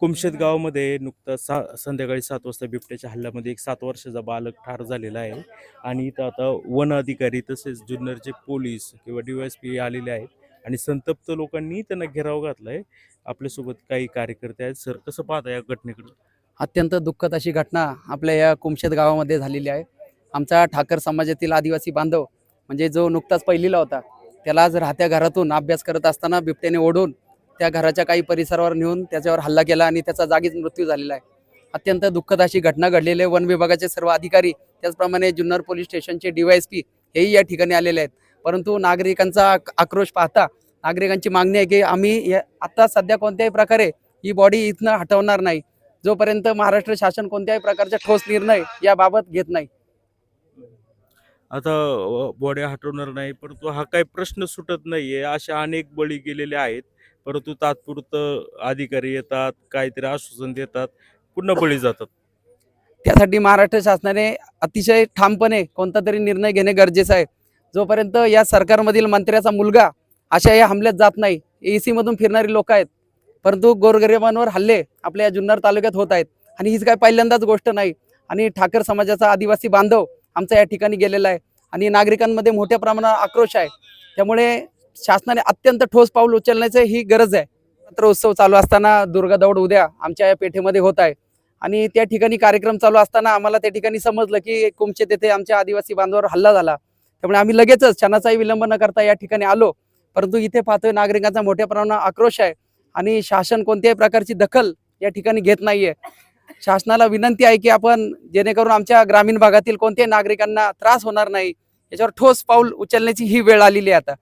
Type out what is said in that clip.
कुमशेत गावामध्ये नुकताच सा संध्याकाळी सात वाजता बिबट्याच्या हल्ल्यामध्ये एक सात वर्षाचा बालक ठार झालेला आहे. आणि इथं आता वन अधिकारी तसेच जुन्नरचे पोलीस किंवा पी आलेले आहेत आणि संतप्त लोकांनी त्यांना घेराव घातला आहे आपल्यासोबत काही कार्यकर्ते आहेत. सर कसं पाहता या घटनेकडे? अत्यंत दुःखद अशी घटना आपल्या या कुमशेत गावामध्ये झालेली आहे. आमचा ठाकर समाजातील आदिवासी बांधव म्हणजे जो नुकताच पहिलीला होता त्याला आज राहत्या घरातून अभ्यास करत असताना बिबट्याने ओढून त्या घराच्या काही परिसरावर नेऊन त्याच्यावर हल्ला केला आणि त्याचा जागीच मृत्यू झालेला आहे. अत्यंत दुःखद अशी घटना घडलेली आहे. वन विभागाचे सर्व अधिकारी त्याचप्रमाणे जुन्नर पोलीस स्टेशनचे डीवायएसपी हेही या ठिकाणी आलेले आहेत. परंतु नागरिकांचा आक्रोश पाहता नागरिकांची मागणी आहे की आम्ही या- आता सध्या कोणत्याही प्रकारे ही बॉडी इथनं हटवणार नाही. जोपर्यंत महाराष्ट्र शासन कोणत्याही प्रकारचा ठोस निर्णय याबाबत घेत नाही. आता बॉडी हटवणार नाही परंतु हा काही प्रश्न सुटत नाहीये. अशा अनेक बळी गेलेले आहेत. परंतु तात्पुरतं अधिकारी येतात काहीतरी आश्वासन देतात पुन्हा बळी जातात. त्यासाठी महाराष्ट्र शासनाने अतिशय ठामपणे कोणता तरी निर्णय घेणे गरजेचं आहे. जोपर्यंत या सरकारमधील मंत्र्याचा मुलगा अशा या हमल्यात जात नाही ए मधून फिरणारी लोक आहेत परंतु गोरगरिबांवर हल्ले आपल्या या जुन्नर तालुक्यात होत आहेत. आणि हीच काय पहिल्यांदाच गोष्ट नाही. आणि ठाकर समाजाचा आदिवासी बांधव आमचा या ठिकाणी गेलेला आहे. आणि नागरिकांमध्ये मोठ्या प्रमाणात आक्रोश आहे. त्यामुळे शासनाने अत्यंत ठोस पाऊल उचलण्याची ही गरज आहे. मात्र उत्सव चालू असताना दुर्गा दौड उद्या आमच्या या पेठेमध्ये होत आहे. आणि त्या ठिकाणी कार्यक्रम चालू असताना आम्हाला त्या ठिकाणी समजलं की कुमचे तेथे आमच्या आदिवासी बांधवावर हल्ला झाला. त्यामुळे आम्ही लगेचच क्षणाचाही विलंब न करता या ठिकाणी आलो. परंतु इथे पाहतोय नागरिकांचा मोठ्या प्रमाणात आक्रोश आहे आणि शासन कोणत्याही प्रकारची दखल या ठिकाणी घेत नाहीये. शासनाला विनंती आहे की आपण जेणेकरून आमच्या ग्रामीण भागातील कोणत्याही नागरिकांना त्रास होणार नाही. याच्यावर ठोस पाऊल उचलण्याची ही वेळ आलेली आहे आता.